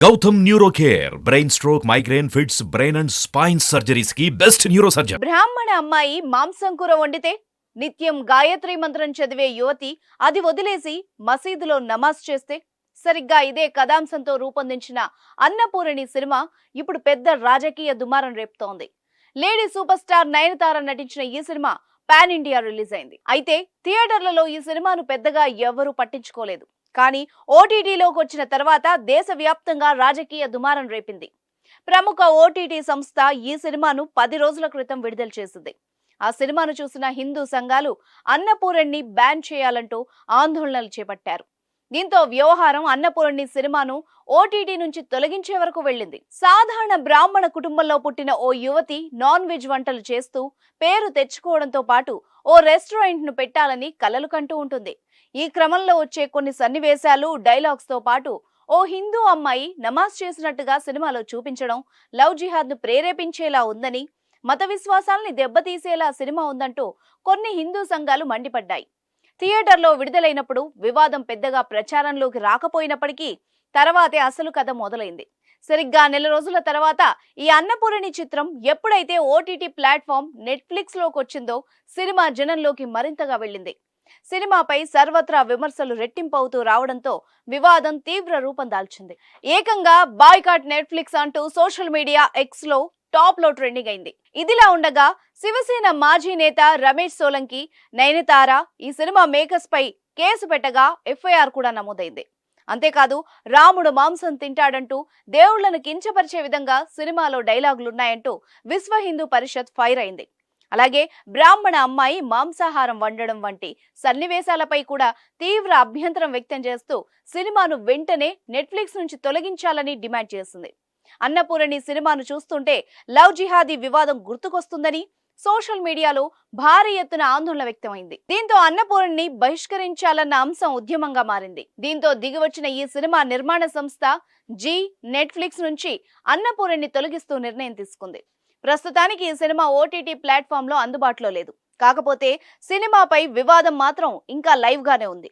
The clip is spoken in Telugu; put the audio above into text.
Gautam neuro care brain stroke migraine fits brain and spine సర్జరీస్కి best neuro surgeon బ్రాహ్మణ అమ్మాయి మాంసం కూర వండితే నిత్యం గాయత్రి మంత్రం చదివే యువతి అది వదిలేసి మసీదులో నమాజ్ చేస్తే సరిగ్గా ఇదే కథాంశంతో రూపొందించిన అన్నపూరణి సినిమా ఇప్పుడు పెద్ద రాజకీయ దుమారం రేపుతోంది. లేడీ సూపర్ స్టార్ నయనతార నటించిన ఈ సినిమా పాన్ ఇండియా రిలీజ్ అయింది. అయితే థియేటర్లలో ఈ సినిమాను పెద్దగా ఎవ్వరూ పట్టించుకోలేదు. కానీ ఓటీటీలోకి వచ్చిన తర్వాత దేశవ్యాప్తంగా రాజకీయ దుమారం రేపింది. ప్రముఖ ఓటీటీ సంస్థ ఈ సినిమాను పది రోజుల క్రితం విడుదల చేసింది. ఆ సినిమాను చూసిన హిందూ సంఘాలు అన్నపూరణ్ణి బ్యాన్ చేయాలంటూ ఆందోళనలు చేపట్టారు. దీంతో వ్యవహారం అన్నపూర్ణి సినిమాను ఓటీటీ నుంచి తొలగించే వరకు వెళ్ళింది. సాధారణ బ్రాహ్మణ కుటుంబంలో పుట్టిన ఓ యువతి నాన్ వెజ్ వంటలు చేస్తూ పేరు తెచ్చుకోవడంతో పాటు ఓ రెస్టారెంట్ను పెట్టాలని కలలు కంటూ ఉంటుంది. ఈ క్రమంలో వచ్చే కొన్ని సన్నివేశాలు డైలాగ్స్తో పాటు ఓ హిందూ అమ్మాయి నమాజ్ చేసినట్టుగా సినిమాలో చూపించడం లవ్ జిహాద్ను ప్రేరేపించేలా ఉందని మత విశ్వాసాల్ని దెబ్బతీసేలా సినిమా ఉందంటూ కొన్ని హిందూ సంఘాలు మండిపడ్డాయి. థియేటర్లో విడుదలైనప్పుడు వివాదం పెద్దగా ప్రచారంలోకి రాకపోయినప్పటికీ తర్వాతే అసలు కథ మొదలైంది. సరిగ్గా నెల రోజుల తర్వాత ఈ అన్నపూరణి చిత్రం ఎప్పుడైతే ఓటీటీ ప్లాట్ఫామ్ నెట్ఫ్లిక్స్లోకి వచ్చిందో సినిమా జనంలోకి మరింతగా వెళ్ళింది. సినిమాపై సర్వత్రా విమర్శలు రెట్టింపవుతూ రావడంతో వివాదం తీవ్ర రూపం దాల్చింది. ఏకంగా బాయ్కాట్ నెట్ఫ్లిక్స్ అంటూ సోషల్ మీడియా ఎక్స్లో టాప్లో ట్రెండింగ్ అయింది. ఇదిలా ఉండగా శివసేన మాజీ నేత రమేష్ సోలంకి నయనతార ఈ సినిమా మేకర్స్ పై కేసు పెట్టగా ఎఫ్ఐఆర్ కూడా నమోదైంది. అంతేకాదు రాముడు మాంసం తింటాడంటూ దేవుళ్ళను కించపరిచే విధంగా సినిమాలో డైలాగులున్నాయంటూ విశ్వ హిందూ పరిషత్ ఫైర్ అయింది. అలాగే బ్రాహ్మణ అమ్మాయి మాంసాహారం వండడం వంటి సన్నివేశాలపై కూడా తీవ్ర అభ్యంతరం వ్యక్తం చేస్తూ సినిమాను వెంటనే నెట్ఫ్లిక్స్ నుంచి తొలగించాలని డిమాండ్ చేసింది. అన్నపూరణి సినిమాను చూస్తుంటే లవ్ జిహాదీ వివాదం గుర్తుకొస్తుందని సోషల్ మీడియాలో భారీ ఎత్తున ఆందోళన వ్యక్తమైంది. దీంతో అన్నపూరణి బహిష్కరించాలన్న అంశం ఉద్యమంగా మారింది. దీంతో దిగివచ్చిన ఈ సినిమా నిర్మాణ సంస్థ జీ నెట్ఫ్లిక్స్ నుంచి అన్నపూరణి తొలగిస్తూ నిర్ణయం తీసుకుంది. ప్రస్తుతానికి ఈ సినిమా ఓటీటీ ప్లాట్ఫామ్లో అందుబాటులో లేదు. కాకపోతే సినిమాపై వివాదం మాత్రం ఇంకా లైవ్ గానే ఉంది.